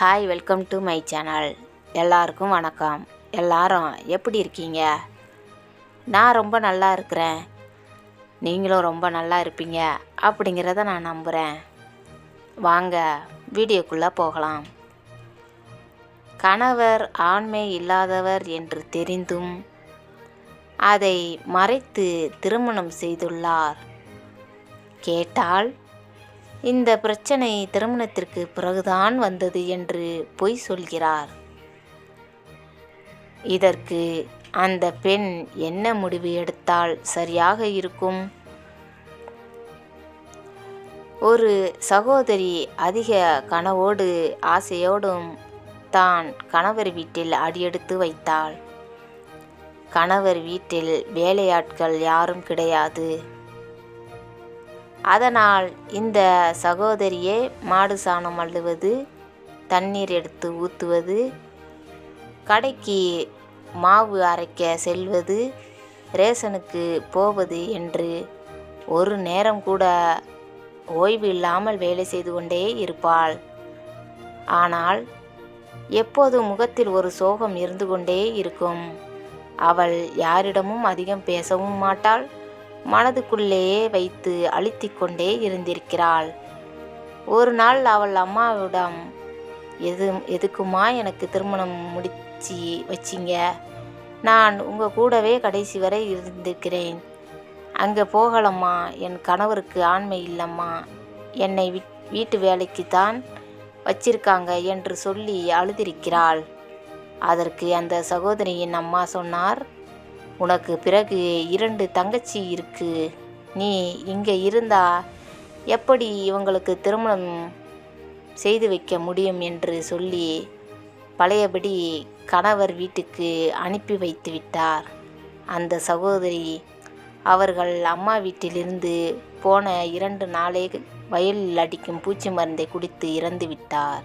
Hi welcome to my channel எல்லாருக்கும் வணக்கம். எல்லாரும் எப்படி இருக்கீங்க? நான் ரொம்ப நல்லா இருக்கிறேன். நீங்களும் ரொம்ப நல்லா இருப்பீங்க அப்படிங்கிறத நான் நம்புகிறேன் வாங்க வீடியோக்குள்ளே போகலாம். கணவர் ஆண்மை இல்லாதவர் என்று தெரிந்தும் அதை மறைத்து திருமணம் செய்துள்ளார். கேட்டால் இந்த பிரச்சனை திருமணத்திற்கு பிறகுதான் வந்தது என்று பொய் சொல்கிறார். இதற்கு அந்த பெண் என்ன முடிவு எடுத்தால் சரியாக இருக்கும்? ஒரு சகோதரி அதிக கனவோடு ஆசையோடும் தான் கணவர் வீட்டில் அடியெடுத்து வைத்தாள். கணவர் வீட்டில் வேலையாட்கள் யாரும் கிடையாது. அதனால் இந்த சகோதரியே மாடு சாணம் அள்ளுவது தண்ணீர் எடுத்து ஊற்றுவது கடைக்கு மாவு அரைக்க செல்வது ரேஷனுக்கு போவது என்று ஒரு நேரம் கூட ஓய்வு இல்லாமல் வேலை செய்து கொண்டே இருப்பாள். ஆனால் எப்போது முகத்தில் ஒரு சோகம் இருந்து கொண்டே இருக்கும். அவள் யாரிடமும் அதிகம் பேசவும் மாட்டாள். மனதுக்குள்ளேயே வைத்து அழுத்தி கொண்டே இருந்திருக்கிறாள். ஒரு நாள் அவள் அம்மாவிடம் எது எதுக்குமா எனக்கு திருமணம் முடிச்சு வச்சிங்க? நான் உங்கள் கூடவே கடைசி வரை இருந்திருக்கிறேன். அங்கே போகலம்மா. என் கணவருக்கு ஆண்மை இல்லைம்மா. என்னை வீட்டு வேலைக்கு தான் வச்சிருக்காங்க என்று சொல்லி அழுதிருக்கிறாள். அதற்கு அந்த சகோதரியின் அம்மா சொன்னார் உனக்கு பிறகு இரண்டு தங்கச்சி இருக்கு. நீ இங்கே இருந்தா எப்படி இவங்களுக்கு திருமணம் செய்து வைக்க முடியும் என்று சொல்லி பழையபடி கணவர் வீட்டுக்கு அனுப்பி வைத்து விட்டார். அந்த சகோதரி அவர்கள் அம்மா வீட்டிலிருந்து போன இரண்டு நாளே வயலில் அடிக்கும் பூச்சி மருந்தை குடித்து இறந்து விட்டார்.